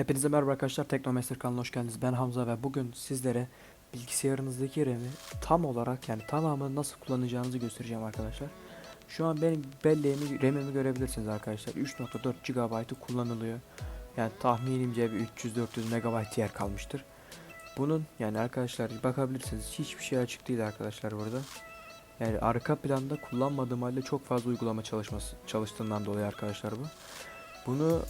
Hepinize merhaba arkadaşlar. Teknomaster kanalına hoş geldiniz. Ben Hamza ve bugün sizlere bilgisayarınızdaki RAM'i tam olarak yani tamamını nasıl kullanacağınızı göstereceğim arkadaşlar. Şu an benim belleğimi, RAM'imi görebilirsiniz arkadaşlar. 3.4 GB'ı kullanılıyor. Yani tahminimce bir 300-400 MB yer kalmıştır. Bunun yani arkadaşlar bakabilirsiniz hiçbir şey açık değil arkadaşlar burada. Yani arka planda kullanmadığım halde çok fazla uygulama çalışması çalıştığından dolayı arkadaşlar bu. Bunu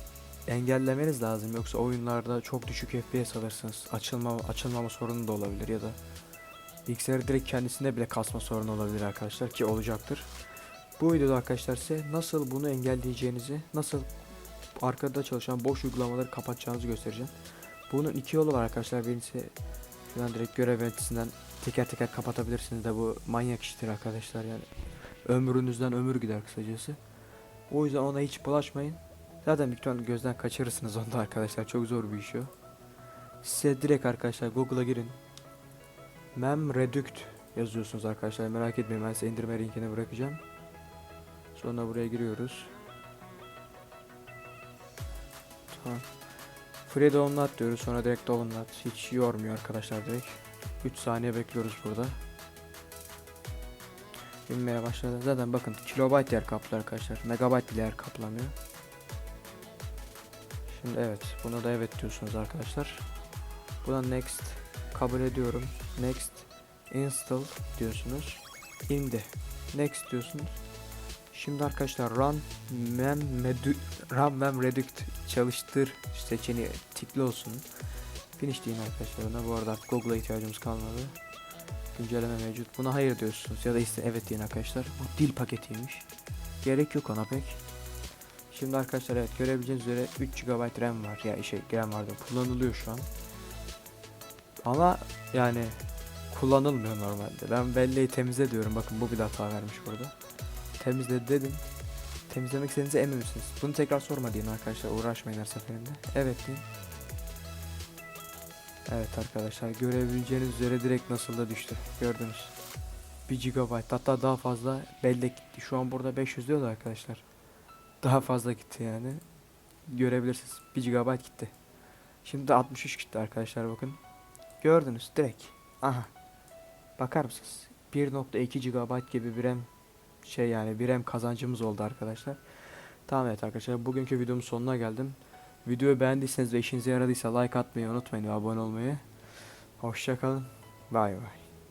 engellemeniz lazım yoksa oyunlarda çok düşük FPS alırsınız. Açılma açılmama sorunu da olabilir ya da bilgisayarı direkt kendisinde bile kasma sorunu olabilir arkadaşlar ki olacaktır. Bu videoda arkadaşlar size nasıl bunu engelleyeceğinizi, nasıl arkada çalışan boş uygulamaları kapatacağınızı göstereceğim. Bunun iki yolu var arkadaşlar. Birincisi şuradan direkt görev yöneticisinden teker teker kapatabilirsiniz de bu manyak iştir arkadaşlar yani. Ömrünüzden ömür gider kısacası. O yüzden ona hiç bulaşmayın. Zaten büyük gözden kaçırırsınız onu da arkadaşlar. Çok zor bir iş o. Size direkt arkadaşlar Google'a girin. Memreduct yazıyorsunuz arkadaşlar. Merak etmeyin ben size indirme linkini bırakacağım. Sonra buraya giriyoruz. Tamam. Free download diyoruz. Sonra direkt download. Hiç yormuyor arkadaşlar direkt. 3 saniye bekliyoruz burada. Binmeye başladı. Zaten bakın kilobayt yer kaplıyor arkadaşlar. Megabayt bile yer kaplamıyor. Şimdi evet buna da evet diyorsunuz arkadaşlar. Buna next kabul ediyorum. Next install diyorsunuz. Indi. Next diyorsunuz. Şimdi arkadaşlar run mem medu, run mem reduct çalıştır seçeneği tikli olsun. Finish deyin arkadaşlar buna. Bu arada artık Google'a ihtiyacımız kalmadı. Güncelleme mevcut. Buna hayır diyorsunuz ya da iste evet deyin arkadaşlar. Bu dil paketiymiş. Gerek yok ona pek. Şimdi arkadaşlar evet görebileceğiniz üzere 3 GB RAM var ya şey RAM vardı kullanılıyor şu an. Ama yani kullanılmıyor normalde. Ben belleği temizle diyorum. Bakın bu bir hata vermiş burada. Temizle dedim. Temizlemek istediğinize emin misiniz? Bunu tekrar sorma deyin arkadaşlar. Uğraşmayın her seferinde. Evet deyin. Evet arkadaşlar görebileceğiniz üzere direkt nasıl da düştü. Gördünüz. 1 GB hatta daha fazla bellek gitti. Şu an burada 500 diyor da arkadaşlar. Daha fazla gitti yani. Görebilirsiniz. 1 GB gitti. Şimdi de 63 gitti arkadaşlar bakın. Gördünüz direkt. Aha. Bakar mısınız? 1.2 GB gibi bir RAM şey yani bir RAM kazancımız oldu arkadaşlar. Tamam evet arkadaşlar bugünkü videomun sonuna geldim. Videoyu beğendiyseniz ve işinize yaradıysa like atmayı unutmayın ve abone olmayı. Hoşçakalın. Bay bay.